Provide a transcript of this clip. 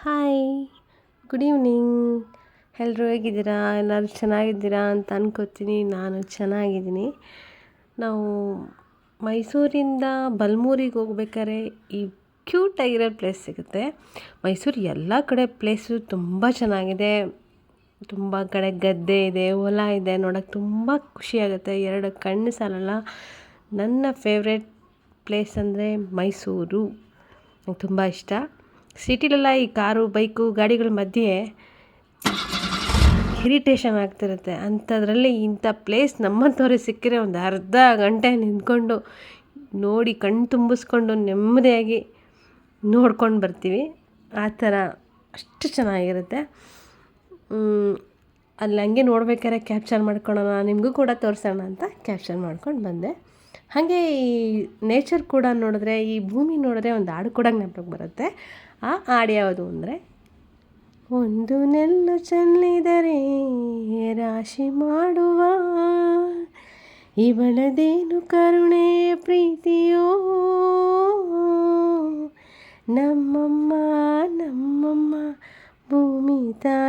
Hi good evening ಎಲ್ಲರೂ ಹೇಗಿದ್ದೀರಾ? ಎಲ್ಲರೂ ಚೆನ್ನಾಗಿದ್ದೀರಾ ಅಂತ ಅನ್ಕೋತೀನಿ. ನಾನು ಚೆನ್ನಾಗಿದ್ದೀನಿ. ನಾವು ಮೈಸೂರಿಂದ ಬಲ್ಮೂರಿಗೆ ಹೋಗ್ಬೇಕಾದ್ರೆ ಈ ಕ್ಯೂಟಾಗಿರೋ ಪ್ಲೇಸ್ ಸಿಗುತ್ತೆ. ಮೈಸೂರು ಎಲ್ಲ ಕಡೆ ಪ್ಲೇಸು ತುಂಬ ಚೆನ್ನಾಗಿದೆ. ತುಂಬ ಕಡೆ ಗದ್ದೆ ಇದೆ, ಹೊಲ ಇದೆ ನೋಡೋಕ್ಕೆ ತುಂಬ ಖುಷಿಯಾಗುತ್ತೆ. ಎರಡು ಕಣ್ಣು ಸಾಲಲ್ಲ. ನನ್ನ ಫೇವ್ರೆಟ್ ಪ್ಲೇಸ್ ಅಂದರೆ ಮೈಸೂರು. ನಂಗೆ ತುಂಬ ಇಷ್ಟ. ಸಿಟಿಲೆಲ್ಲ ಈ ಕಾರು, ಬೈಕು, ಗಾಡಿಗಳ ಮಧ್ಯೆ ಇರಿಟೇಷನ್ ಆಗ್ತಿರುತ್ತೆ. ಅಂಥದ್ರಲ್ಲಿ ಇಂಥ ಪ್ಲೇಸ್ ನಮ್ಮಂಥವ್ರಿಗೆ ಸಿಕ್ಕಿದ್ರೆ ಒಂದು ಅರ್ಧ ಗಂಟೆ ನಿಂತ್ಕೊಂಡು ನೋಡಿ, ಕಣ್ಣು ತುಂಬಿಸ್ಕೊಂಡು ನೆಮ್ಮದಿಯಾಗಿ ನೋಡ್ಕೊಂಡು ಬರ್ತೀವಿ. ಆ ಥರ ಅಷ್ಟು ಚೆನ್ನಾಗಿರುತ್ತೆ. ಅಲ್ಲಿ ಹಂಗೆ ನೋಡ್ಬೇಕಾದ್ರೆ ಕ್ಯಾಪ್ಚರ್ ಮಾಡ್ಕೊಳ್ಳೋಣ. ನಿಮಗೂ ಕೂಡ ತೋರಿಸೋಣ ಅಂತ ಕ್ಯಾಪ್ಚರ್ ಮಾಡ್ಕೊಂಡು ಬಂದೆ. ಹಾಗೆ ಈ ನೇಚರ್ ಕೂಡ ನೋಡಿದ್ರೆ, ಈ ಭೂಮಿ ನೋಡಿದ್ರೆ ಒಂದು ಹಾಡು ಕೂಡ ನೆನಪಿಗೆ ಬರುತ್ತೆ. ಆ ಹಾಡು ಯಾವುದು ಅಂದರೆ, ಒಂದು ನೆಲ್ಲು ಚೆಲ್ಲಿದರೆ ರಾಶಿ ಮಾಡುವ ಇವಳದೇನು ಕರುಣೆ ಪ್ರೀತಿಯೋ, ನಮ್ಮಮ್ಮ ನಮ್ಮಮ್ಮ ಭೂಮಿ ತಾಯಿ